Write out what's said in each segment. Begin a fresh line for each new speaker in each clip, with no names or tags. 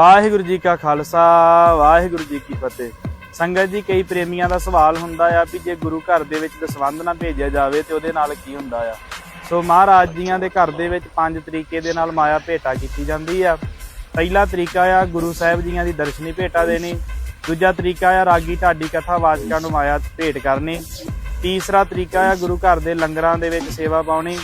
ਵਾਹਿਗੁਰੂ ਜੀ ਕਾ ਖਾਲਸਾ, ਵਾਹਿਗੁਰੂ ਜੀ ਕੀ ਫਤਿਹ। ਸੰਗਤ ਜੀ, ਕਈ ਪ੍ਰੇਮੀਆਂ ਦਾ ਸਵਾਲ ਹੁੰਦਾ ਆ ਵੀ ਜੇ ਗੁਰੂ ਘਰ ਦੇ ਵਿੱਚ ਦਸਵੰਧ ਨਾ ਭੇਜਿਆ ਜਾਵੇ ਤੇ ਉਹਦੇ ਨਾਲ ਕੀ ਹੁੰਦਾ ਆ? ਸੋ ਮਹਾਰਾਜ ਜੀਆਂ ਦੇ ਘਰ ਦੇ ਵਿੱਚ ਪੰਜ ਤਰੀਕੇ ਦੇ ਨਾਲ ਮਾਇਆ ਭੇਟਾ ਕੀਤੀ ਜਾਂਦੀ ਆ। ਪਹਿਲਾ ਤਰੀਕਾ ਆ, ਗੁਰੂ ਸਾਹਿਬ ਜੀਆਂ ਦੀ ਦਰਸ਼ਨੀ ਭੇਟਾ ਦੇਣੀ। ਦੂਜਾ ਤਰੀਕਾ ਆ, ਰਾਗੀ ਢਾਡੀ ਕਥਾ ਵਾਚਕਾਂ ਨੂੰ ਮਾਇਆ ਭੇਟ ਕਰਨੀ। ਤੀਸਰਾ ਤਰੀਕਾ ਆ, ਗੁਰੂ ਘਰ ਦੇ ਲੰਗਰਾਂ ਦੇ ਵਿੱਚ ਸੇਵਾ ਪਾਉਣੀ।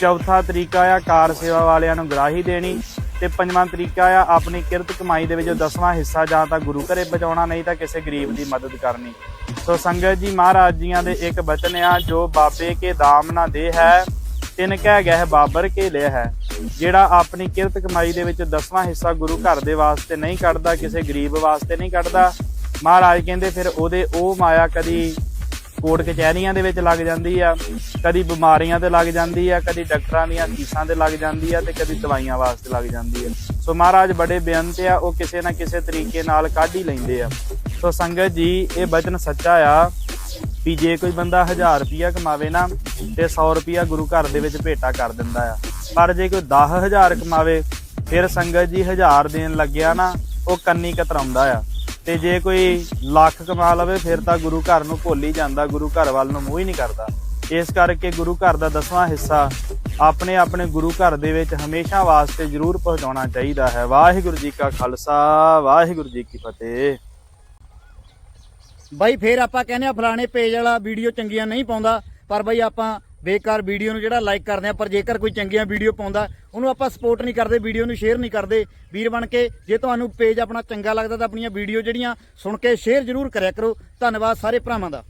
ਚੌਥਾ ਤਰੀਕਾ ਆ, ਕਾਰ ਸੇਵਾ ਵਾਲਿਆਂ ਨੂੰ ਗਰਾਹੀ ਦੇਣੀ। ਤੇ ਪੰਜਵਾਂ ਤਰੀਕਾ ਆ, ਆਪਣੀ ਕਿਰਤ ਕਮਾਈ ਦੇ ਵਿੱਚੋਂ ਦਸਵਾਂ ਹਿੱਸਾ ਜਾਂ ਤਾਂ ਗੁਰੂ ਘਰੇ ਬਚਾਉਣਾ ਨਹੀਂ ਤਾਂ ਕਿਸੇ ਗਰੀਬ ਦੀ ਮਦਦ ਕਰਨੀ। ਸੋ ਸੰਗਤ ਜੀ, ਮਹਾਰਾਜ ਜੀਆਂ ਦੇ ਇੱਕ ਬਚਨ ਆ, ਜੋ ਬਾਬੇ ਕੇ ਦਾਮ ਨਾ ਦੇ ਹੈ, ਤਿੰਨ ਕਹਿ ਗਏ ਬਾਬਰ ਕੇ ਲਿਆ ਹੈ। ਜਿਹੜਾ ਆਪਣੀ ਕਿਰਤ ਕਮਾਈ ਦੇ ਵਿੱਚ ਦਸਵਾਂ ਹਿੱਸਾ ਗੁਰੂ ਘਰ ਦੇ ਵਾਸਤੇ ਨਹੀਂ ਕੱਢਦਾ, ਕਿਸੇ ਗਰੀਬ ਵਾਸਤੇ ਨਹੀਂ ਕੱਢਦਾ, ਮਹਾਰਾਜ ਕਹਿੰਦੇ ਫਿਰ ਉਹਦੇ ਉਹ ਮਾਇਆ ਕਦੀ ਕੋਰਟ ਕਚਹਿਰੀਆਂ ਦੇ ਵਿੱਚ ਲੱਗ ਜਾਂਦੀ ਆ, ਕਦੀ ਬਿਮਾਰੀਆਂ ਤੇ ਲੱਗ ਜਾਂਦੀ ਆ, ਕਦੀ ਡਾਕਟਰਾਂ ਦੀਆਂ ਫੀਸਾਂ ਤੇ ਲੱਗ ਜਾਂਦੀ ਆ ਤੇ ਕਦੀ ਦਵਾਈਆਂ ਵਾਸਤੇ ਲੱਗ ਜਾਂਦੀ ਆ। ਸੋ ਮਹਾਰਾਜ ਬੜੇ ਬੇਅੰਤ ਆ, ਉਹ ਕਿਸੇ ਨਾ ਕਿਸੇ ਤਰੀਕੇ ਨਾਲ ਕੱਢ ਹੀ ਲੈਂਦੇ ਆ। ਸੋ ਸੰਗਤ ਜੀ, ਇਹ ਬਚਨ ਸੱਚਾ ਆ ਵੀ ਜੇ ਕੋਈ ਬੰਦਾ 1000 ਰੁਪਿਆ ਕਮਾਵੇ ਨਾ, ਤੇ 100 ਰੁਪਿਆ ਗੁਰੂ ਘਰ ਦੇ ਵਿੱਚ ਭੇਟਾ ਕਰ ਦਿੰਦਾ ਆ। ਪਰ ਜੇ ਕੋਈ 10000 ਕਮਾਵੇ, ਫਿਰ ਸੰਗਤ ਜੀ 1000 ਦੇਣ ਲੱਗਿਆ ਨਾ, ਉਹ ਕੰਨੀ ਕਤਰਾਉਂਦਾ ਆ। ਤੇ ਜੇ ਕੋਈ ਲੱਖ ਕਮਾ ਲਵੇ, ਫਿਰ ਤਾਂ ਗੁਰੂ ਘਰ ਨੂੰ ਭੁੱਲ ਹੀ ਜਾਂਦਾ, ਗੁਰੂ ਘਰ ਵੱਲ ਨੂੰ ਮੂੰਹ ਹੀ ਨਹੀਂ ਕਰਦਾ। ਇਸ ਕਰਕੇ ਗੁਰੂ ਘਰ ਦਾ ਦਸਵਾਂ ਹਿੱਸਾ ਆਪਣੇ ਆਪਣੇ ਗੁਰੂ ਘਰ ਦੇ ਵਿੱਚ ਹਮੇਸ਼ਾ ਵਾਸਤੇ ਜ਼ਰੂਰ ਪਹੁੰਚਾਉਣਾ ਚਾਹੀਦਾ ਹੈ। ਵਾਹਿਗੁਰੂ ਜੀ ਕਾ ਖਾਲਸਾ, ਵਾਹਿਗੁਰੂ ਜੀ ਕੀ ਫਤਿਹ।
ਬਾਈ, ਫੇਰ ਆਪਾਂ ਕਹਿੰਦੇ ਆ ਫਲਾਣੇ ਪੇਜ ਵਾਲਾ ਵੀਡੀਓ ਚੰਗੀਆਂ ਨਹੀਂ ਪਾਉਂਦਾ, ਪਰ ਬਾਈ ਆਪਾਂ ਬੇਕਾਰ ਵੀਡੀਓ ਨੂੰ ਜਿਹੜਾ ਲਾਈਕ ਕਰਦੇ ਆ, ਪਰ ਜੇਕਰ ਕੋਈ ਚੰਗੀਆਂ ਵੀਡੀਓ ਪਾਉਂਦਾ, ਉਹਨੂੰ ਆਪਾਂ ਸਪੋਰਟ ਨਹੀਂ ਕਰਦੇ, ਵੀਡੀਓ ਨੂੰ ਸ਼ੇਅਰ ਨਹੀਂ ਕਰਦੇ। ਵੀਰ ਬਣ ਕੇ, ਜੇ ਤੁਹਾਨੂੰ ਪੇਜ ਆਪਣਾ ਚੰਗਾ ਲੱਗਦਾ ਤਾਂ ਆਪਣੀਆਂ ਵੀਡੀਓ ਜਿਹੜੀਆਂ ਸੁਣ ਕੇ ਸ਼ੇਅਰ ਜ਼ਰੂਰ ਕਰਿਆ ਕਰੋ। ਧੰਨਵਾਦ ਸਾਰੇ ਭਰਾਵਾਂ ਦਾ।